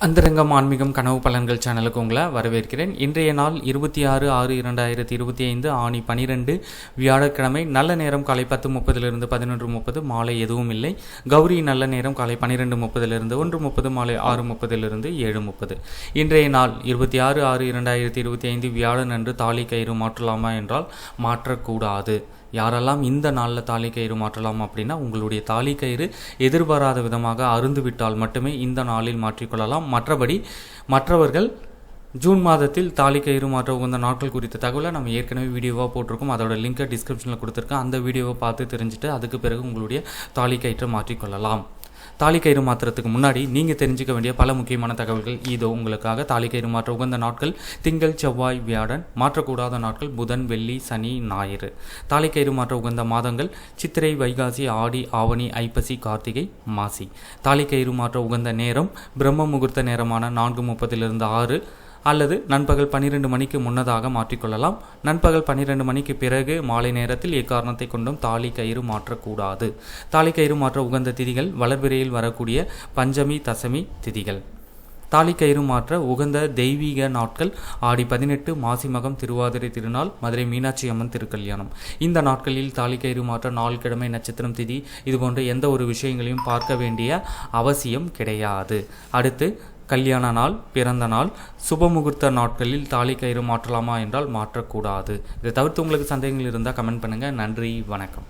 அந்தரங்கம் ஆன்மீகம் கனவு பலன்கள் சேனலுக்கு உங்களை வரவேற்கிறேன். இன்றைய நாள் இருபத்தி ஆறு ஆறு இரண்டாயிரத்தி இருபத்தி ஐந்து ஆணி பனிரெண்டு. வியாழக்கிழமை நல்ல நேரம் காலை பத்து முப்பதிலிருந்து பதினொன்று முப்பது மாலை எதுவும் இல்லை. கௌரி நல்ல நேரம் காலை பன்னிரெண்டு முப்பதிலிருந்து ஒன்று முப்பது மாலை ஆறு முப்பதிலிருந்து ஏழு முப்பது. இன்றைய நாள் இருபத்தி ஆறு ஆறு இரண்டாயிரத்தி இருபத்தி ஐந்து. வியாழன் அன்று தாலி கயிறு மாற்றலாமா என்றால் மாற்றக்கூடாது. யாரெல்லாம் இந்த நாளில் தாலி கயிறு மாற்றலாம் அப்படின்னா உங்களுடைய தாலி கயிறு எதிர்பாராத விதமாக அருந்துவிட்டால் மட்டுமே இந்த நாளில் மாற்றிக்கொள்ளலாம் மற்றபடி மற்றவர்கள் ஜூன் மாதத்தில் தாலி கயிறு மாற்ற உகந்த நாட்கள் குறித்த தகவலை நம்ம ஏற்கனவே வீடியோவாக போட்டிருக்கோம். அதோட லிங்கை டிஸ்கிரிப்ஷனில் கொடுத்துருக்கேன். அந்த வீடியோவை பார்த்து தெரிஞ்சுட்டு அதுக்கு பிறகு உங்களுடைய தாலி கயிற்றை மாற்றிக்கொள்ளலாம் தாலி கயிறு மாற்றுறதுக்கு முன்னாடி நீங்கள் தெரிஞ்சுக்க வேண்டிய பல முக்கியமான தகவல்கள் இதோ உங்களுக்காக தாலி கயிறு மாற்ற உகந்த நாட்கள். திங்கள் செவ்வாய் வியாழன் மாற்றக்கூடாத நாட்கள். புதன் வெள்ளி சனி ஞாயிறு. தாலி கயிறு மாற்ற உகந்த மாதங்கள். சித்திரை வைகாசி ஆடி ஆவணி ஐப்பசி கார்த்திகை மாசி. தாலி கயிறு மாற்ற உகந்த நேரம். பிரம்ம முகூர்த்த நேரமான நான்கு முப்பதிலிருந்து ஆறு. அல்லது நண்பகல் பன்னிரெண்டு மணிக்கு முன்னதாக மாற்றிக்கொள்ளலாம். நண்பகல் பன்னிரெண்டு மணிக்கு பிறகு மாலை நேரத்தில் எக்காரணத்தை கொண்டும் தாலி கயிறு மாற்றக்கூடாது. தாலி கயிறு மாற்ற உகந்த திதிகள் வளர்பிறையில் வரக்கூடிய பஞ்சமி தசமி திதிகள். தாலி கயிறு மாற்ற உகந்த தெய்வீக நாட்கள் ஆடி பதினெட்டு மாசிமகம் திருவாதிரை திருநாள் மதுரை மீனாட்சி அம்மன் திருக்கல்யாணம். இந்த நாட்களில் தாலி கயிறு மாற்ற நாள் கிழமை நட்சத்திரம் திதி இதுபோன்ற எந்த ஒரு விஷயங்களையும் பார்க்க வேண்டிய அவசியம் கிடையாது. அடுத்து கல்யாண நாள் பிறந்த நாள் சுபமுகூர்த்த நாட்களில் தாலி கயிறு மாற்றலாமா என்றால் மாற்றக்கூடாது. இதை தவிர்த்து உங்களுக்கு சந்தேகங்கள் இருந்தால் கமெண்ட் பண்ணுங்கள் நன்றி வணக்கம்.